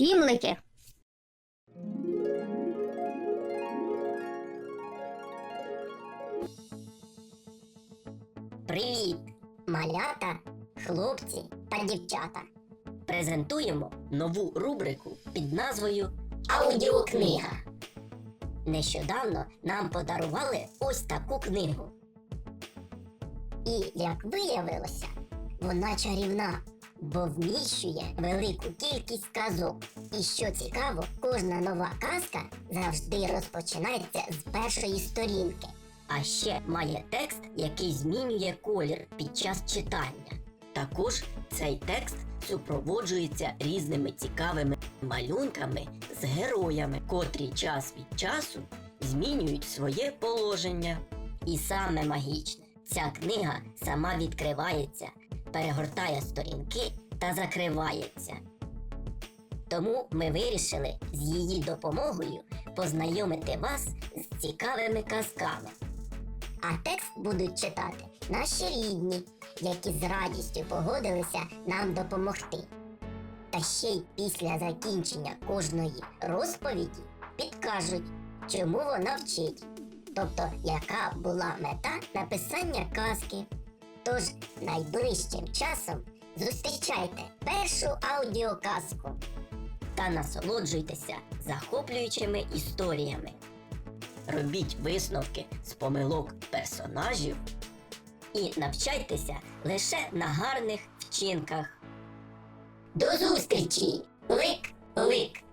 Сімлики. Привіт, малята, хлопці та дівчата. Презентуємо нову рубрику під назвою Аудіокнига. Нещодавно нам подарували ось таку книгу. І, як виявилося, вона чарівна, бо вміщує велику кількість казок. І що цікаво, кожна нова казка завжди розпочинається з першої сторінки. А ще має текст, який змінює колір під час читання. Також цей текст супроводжується різними цікавими малюнками з героями, котрі час від часу змінюють своє положення. І саме магічне, ця книга сама відкривається, перегортає сторінки та закривається. Тому ми вирішили з її допомогою познайомити вас з цікавими казками. А текст будуть читати наші рідні, які з радістю погодилися нам допомогти. Та ще й після закінчення кожної розповіді підкажуть, чому вона вчить, тобто яка була мета написання казки. Тож найближчим часом зустрічайте першу аудіоказку та насолоджуйтеся захоплюючими історіями. Робіть висновки з помилок персонажів і навчайтеся лише на гарних вчинках. До зустрічі! Лик!